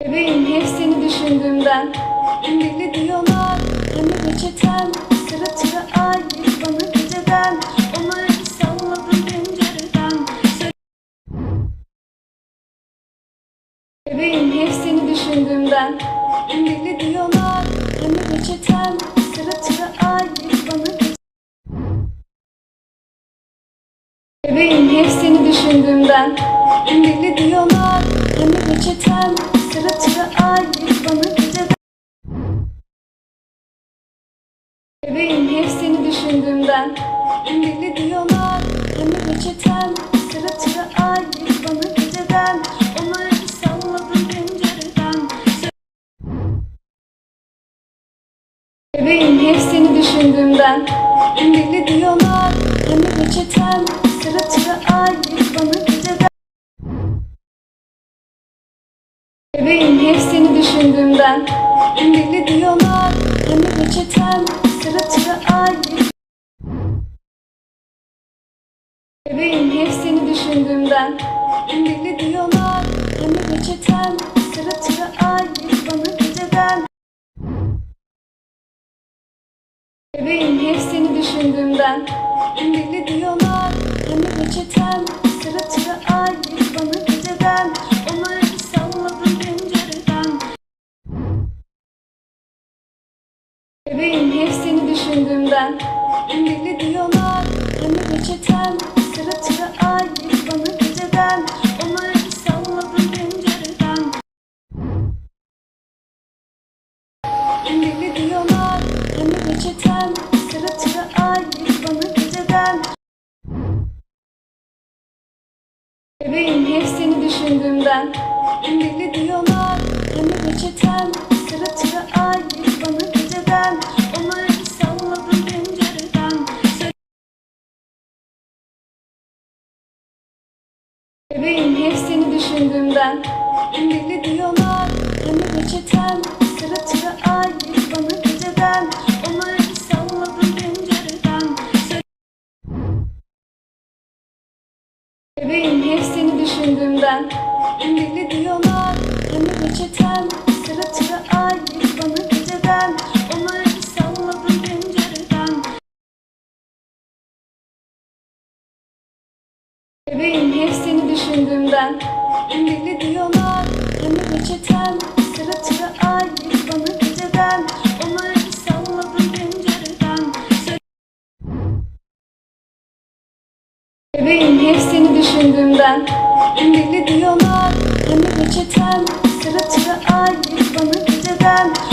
Bebeğim hep seni düşündüğümden. Deli diyorlar Hani reçeten Sıra sıra ay bana geceden. Onları salladım pencereden. Bebeğim hep seni düşündüğümden. Deli diyorlar Hani reçeten Sıra sıra ay bana Bebeğim hep seni düşündüğümden. Deli diyorlar Hani reçeten Reçeten Sıra sıra ay bana geceden. Onları salladım pencereden. Bebeğim hep seni düşündüğümden. Deli diyorlar Hani reçeten Sıra sıra ay bana geceden. Bebeğim hep seni düşündüğümden. Deli diyorlar Hani reçeten Bebeğim hep seni düşündüğümden. Deli diyorlar Hani reçeten Sıra sıra ay bana geceden. Bebeğim hep seni düşündüğümden. Deli diyorlar Hani reçeten Sıra sıra ay bana geceden. Onları salladım pencereden. Bebeğim hep seni düşündüğümden. Deli diyorlar bana geceden Onları salladım pencereden. Deli diyorlar Hani reçeten Sıra sıra ay bana geceden. Bebeğim hep seni düşündüğümden. Deli diyorlar Hani reçeten Bebeğim hep seni düşündüğümden. Deli diyorlar Hani reçeten. Sıra sıra ay bana geceden. Onları salladım pencereden. Bebeğim hep seni düşündüğümden. Deli diyorlar Hani reçeten Bebeğim hep seni düşündüğümden. Deli diyorlar Hani reçeten Sıra sıra ay bana geceden. Onları salladım pencereden. Bebeğim hep seni düşündüğümden. Deli diyorlar Hani reçeten Sıra sıra ay bana geceden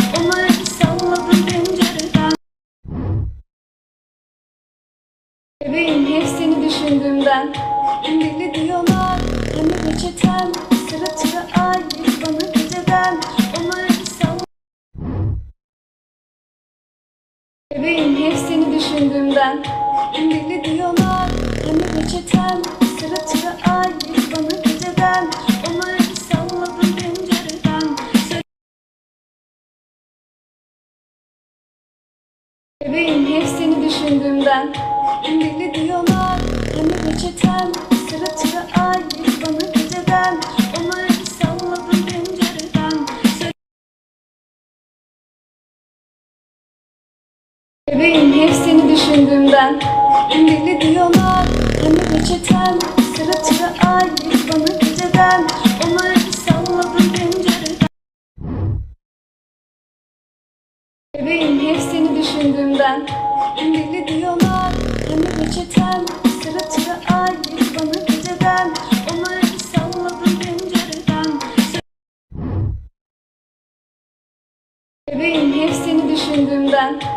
düşündüğümden. Deli diyorlar Hani reçeten. Sıra sıra ay bana geceden. Onları salladım pencereden. Bebeğim hep seni düşündüğümden. Deli diyorlar Hani reçeten. Sıra sıra ay bana geceden. Onları salladım pencereden. Bebeğim düşündüğümden Deli diyorlar Hani reçeten Sıra sıra ay bana geceden. Onları salladım pencereden. Bebeğim hep seni düşündüğümden. Deli diyorlar Hani reçeten Sıra sıra ay bana geceden. Onları salladım pencereden. Bebeğim hep seni düşündüğümden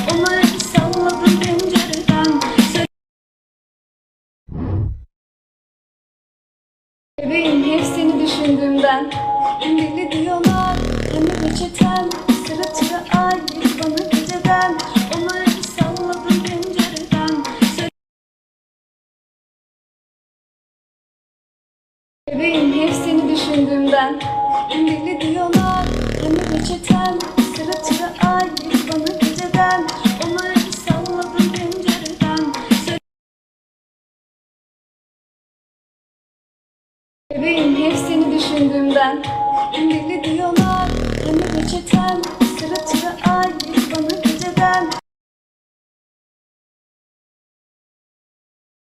ben Deli diyorlar beni reçeten Sıra tıra ait bana geceden Onları salladım pencereden. Bebeğim hep seni düşündüğümden Deli diyorlar beni reçeten Sıra tıra ait bana geceden.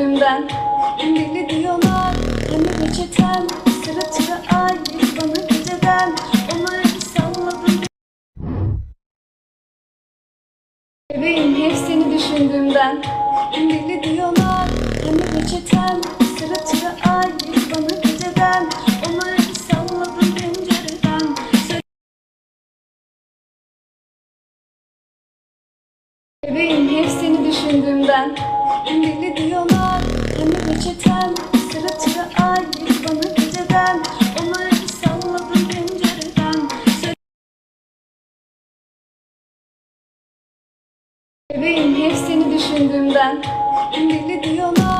Ben Sıra sıra bana geceden. Pencereden. Bebeğim hep seni düşündüğümden. Deli diyorlar hani reçeten Sıra sıra ait bana geceden. Onları salladım pencereden. Bebeğim hep seni düşündüğümden. Deli diyorlar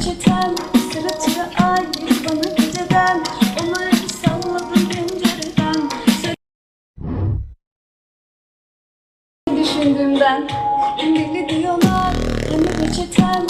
reçeten Sıra sıra ait bana geceden Onları salladım pencereden. Düşündüğümden Deli diyorlar hani reçeten